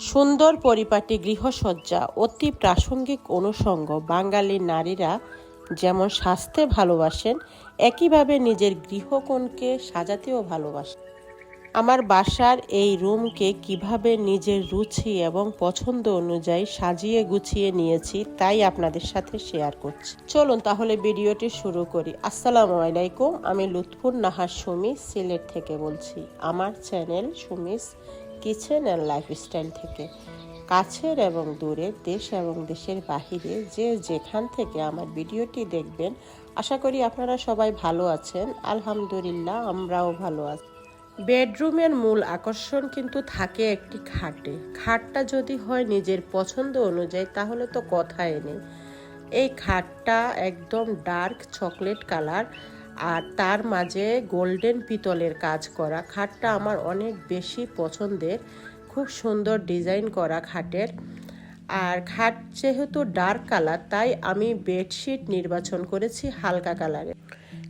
সুন্দর পরিপাটি গৃহসজ্জা, অতি প্রাসঙ্গিক অনুষঙ্গ। বাঙালি নারীরা যেমন স্বাস্থ্যে ভালোবাসেন, একইভাবে নিজের গৃহকোণকে সাজাতেও ভালোবাসেন। আমার বাসার এই রুমকে কীভাবে নিজের রুচি এবং পছন্দ অনুযায়ী সাজিয়ে গুছিয়ে নিয়েছি, তাই আপনাদের সাথে শেয়ার করছি। চলুন তাহলে ভিডিওটি শুরু করি। আসসালামু আলাইকুম, আমি লুৎফুর নাহার সুমি, সিলেট থেকে বলছি। আমার channel Sumi's kitchen and lifestyle থেকে। কাছের এবং দূরের দেশ এবং দেশের বাহিরে যে যেখান থেকে আমার ভিডিওটি দেখবেন, আশা করি আপনারা সবাই ভালো আছেন। আলহামদুলিল্লাহ, আমরাও ভালো আছি। বেডরুমের মূল আকর্ষণ কিন্তু থাকে একটি খাটে। খাটটা যদি হয় নিজের পছন্দ অনুযায়ী, তাহলে তো কথাই নেই এই খাটটা একদম ডার্ক চকলেট কালার আর তার মাঝে গোল্ডেন পিতলের কাজ করা খাটটা আমার অনেক বেশি পছন্দের। খুব সুন্দর ডিজাইন করা খাটের। আর খাট যেহেতু ডার্ক কালার, তাই আমি বেডশিট নির্বাচন করেছি হালকা কালারের।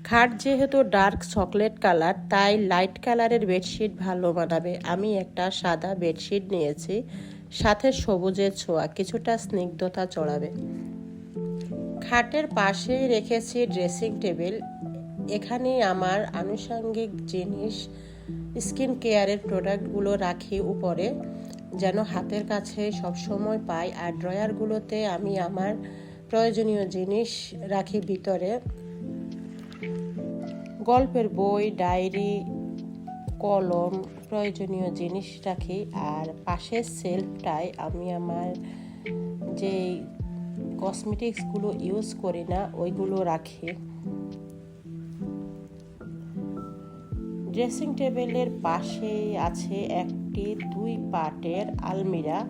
খাট যেহেতু ডার্ক চকলেট কালার, তাই লাইট কালারের বেডশিট ভালো মানাবে। আমি একটা সাদা বেডশিট নিয়েছি, সাথে সবুজের ছোঁয়া, কিছুটা স্নিগ্ধতা চড়াবে। খাটের পাশেই রেখেছি ড্রেসিং টেবিল এখানে আমার আনুষঙ্গিক জিনিস, স্কিন কেয়ারের প্রোডাক্টগুলো রাখি উপরে, যেন হাতের কাছে সবসময় পাই। আর ড্রয়ারগুলোতে আমি আমার প্রয়োজনীয় জিনিস রাখি ভিতরে। গল্পের বই, ডায়েরি, কলম প্রয়োজনীয় জিনিস রাখি। আর পাশের সেলফটায় আমি আমার যে কসমেটিক্সগুলো ইউজ করি না, ওইগুলো রাখি। ড্রেসিং টেবিলের পাশে আছে একটি দুই পার্টের আলমিরা।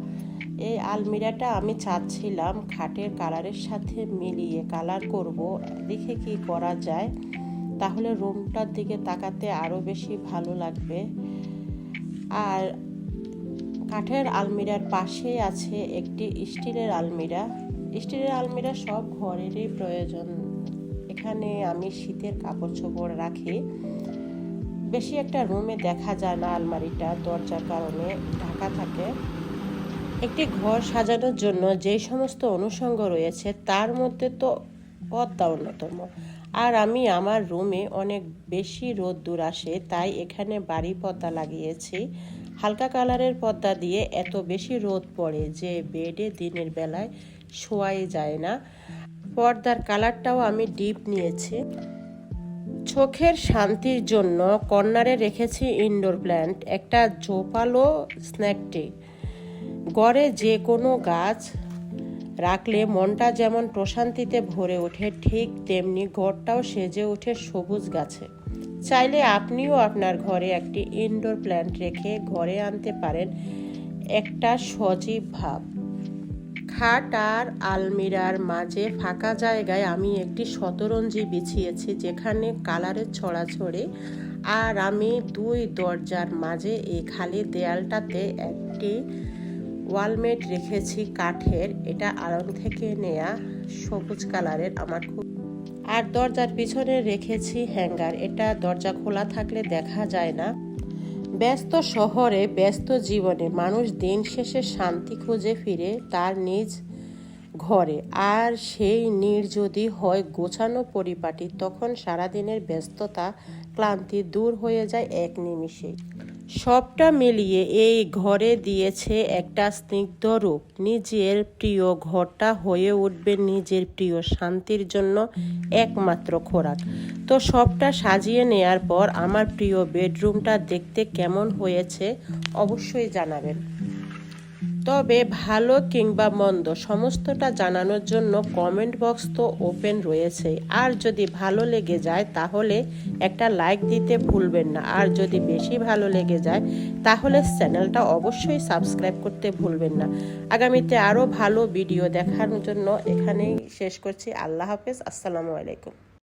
এই আলমিরাটা আমি চাচ্ছিলাম খাটের কালারের সাথে মিলিয়ে কালার করব। দেখে কি করা যায়? তাহলে রুমটার দিকে তাকাতে আরও বেশি ভালো লাগবে। আর কাঠের আলমিরার পাশেই আছে একটি স্টিলের আলমিরা। স্টিলের আলমিরা সব ঘরেরই প্রয়োজন। এখানে আমি শীতের কাপড় চোপড় রাখি। বেশি একটা রুমে দেখা যায় না আলমারিটা, দরজার কারণে ঢাকা থাকে। একটি ঘর সাজানোর জন্য যে সমস্ত অনুষঙ্গ রয়েছে, তার মধ্যে তো পদ্মা অন্যতম। আর আমি আমার রুমে অনেক বেশি রোদ দূর আসে, তাই এখানে বাড়ি পর্দা লাগিয়েছি। হালকা কালারের পর্দা দিয়ে এত বেশি রোদ পড়ে যে বেডে দিনের বেলায় শোয়াই যায় না। পর্দার কালারটাও আমি ডিপ নিয়েছি। চোখের শান্তির জন্য কর্নারে রেখেছি ইনডোর প্ল্যান্ট একটা জোপালো স্ন্যাকটি গড়ে যে কোনো গাছ রাখলে মনটা যেমন প্রশান্তিতে ভরে ওঠে, ঠিক তেমনি ঘরটাও সেজে ওঠে সবুজ গাছে। চাইলে আপনিও আপনার ঘরে একটি ইনডোর প্ল্যান্ট রেখে ঘরে আনতে পারেন একটা সজীব ভাব। খাট আর আলমিরার মাঝে ফাঁকা জায়গায় আমি একটি শতরঞ্জি বিছিয়েছি যেখানে কালারের ছড়াছড়ি আর আমি দুই দরজার মাঝে এই খালি দেয়ালটাতে একটি ওয়ালমেট রেখেছি কাঠের। এটা আড়ং থেকে নেয়া সবুজ কালারের, আমার খুব আর দরজার পিছনে রেখেছি হ্যাঙ্গার। এটা দরজা খোলা থাকলে দেখা যায় না। ব্যস্ত শহরে ব্যস্ত জীবনে মানুষ দিন শেষে শান্তি খুঁজে ফিরে তার নিজ ঘরে। আর সেই নীড় যদি হয় গোছানো পরিপাটি, তখন সারাদিনের ব্যস্ততা, ক্লান্তি দূর হয়ে যায় এক নিমিষে সবটা মিলিয়ে এই ঘরে দিয়েছে একটা স্নিগ্ধ রূপ। নিজের প্রিয় ঘরটা হয়ে উঠবে নিজের প্রিয় শান্তির জন্য একমাত্র খোরাক। তো সবটা সাজিয়ে নেয়ার পর আমার প্রিয় বেডরুমটা দেখতে কেমন হয়েছে অবশ্যই জানাবেন। তবে ভালো কিংবা মন্দ, সমস্তটা জানানোর জন্য কমেন্ট বক্স তো ওপেন রয়েছে আর যদি ভালো লেগে যায়, তাহলে একটা লাইক দিতে ভুলবেন না। আর যদি বেশি ভালো লেগে যায়, তাহলে চ্যানেলটা অবশ্যই সাবস্ক্রাইব করতে ভুলবেন না। আগামীতে আরও ভালো ভিডিও দেখানোর জন্য এখানেই শেষ করছি। আল্লাহ হাফেজ, আসসালামু আলাইকুম।